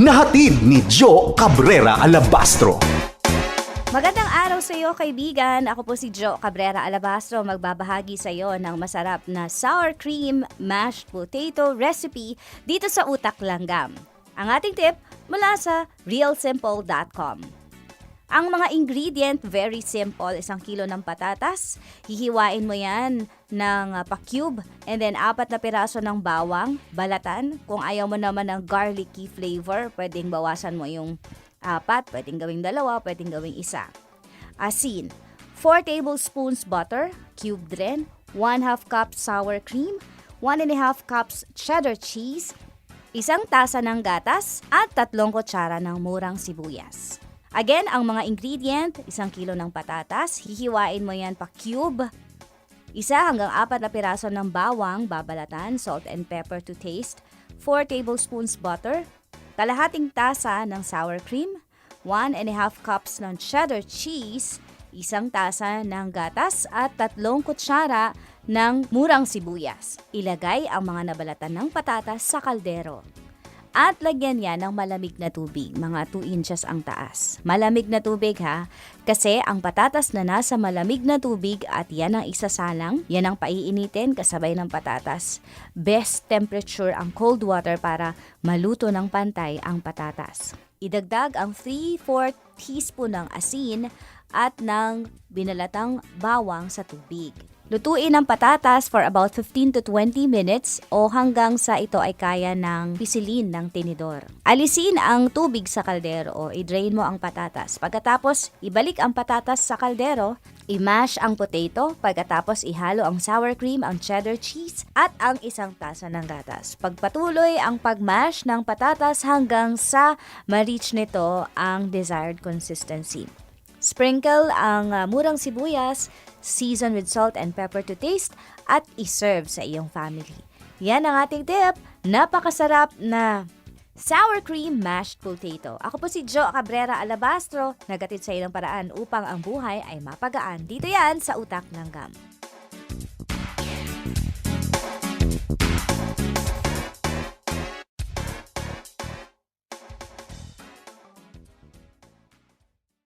na hatid ni Joe Cabrera Alabastro. Magandang araw sa iyo, kaibigan. Ako po si Jo Cabrera Alabastro, magbabahagi sa iyo ng masarap na sour cream mashed potato recipe dito sa Utak Langgam. Ang ating tip mula sa realsimple.com. Ang mga ingredient, very simple. Isang kilo ng patatas. Hihiwain mo yan ng uh, pa-cube. And then, apat na piraso ng bawang, balatan. Kung ayaw mo naman ng garlicky flavor, pwedeng bawasan mo yung apat. Pwedeng gawing dalawa, pwedeng gawing isa. Asin. 4 tablespoons butter, cubed rin. 1 half cup sour cream. 1 and a half cups cheddar cheese. Isang tasa ng gatas at tatlong kutsara ng murang sibuyas. Again, ang mga ingredient, isang kilo ng patatas, hihiwain mo yan pa cube. Isa hanggang apat na piraso ng bawang, babalatan, salt and pepper to taste, 4 tablespoons butter, kalahating tasa ng sour cream, 1 and a half cups ng cheddar cheese, isang tasa ng gatas at tatlong kutsara ng murang sibuyas. Ilagay ang mga nabalatan ng patatas sa kaldero. At lagyan yan ng malamig na tubig, mga 2 inches ang taas. Malamig na tubig ha, kasi ang patatas na nasa malamig na tubig at yan ang isasalang, yan ang paiinitin kasabay ng patatas. Best temperature ang cold water para maluto ng pantay ang patatas. Idagdag ang 3-4 teaspoon ng asin at ng binalatang bawang sa tubig. Lutuin ang patatas for about 15 to 20 minutes o hanggang sa ito ay kaya ng pisilin ng tinidor. Alisin ang tubig sa kaldero o i-drain mo ang patatas. Pagkatapos, ibalik ang patatas sa kaldero, i-mash ang potato, pagkatapos ihalo ang sour cream, ang cheddar cheese, at ang isang tasa ng gatas. Pagpatuloy ang pag-mash ng patatas hanggang sa ma-reach nito ang desired consistency. Sprinkle ang uh, murang sibuyas, season with salt and pepper to taste, at iserve sa iyong family. Yan ang ating tip. Napakasarap na sour cream mashed potato. Ako po si Jo Cabrera Alabastro, nagatid sa ilang paraan upang ang buhay ay mapagaan. Dito yan sa Utak ng Gam.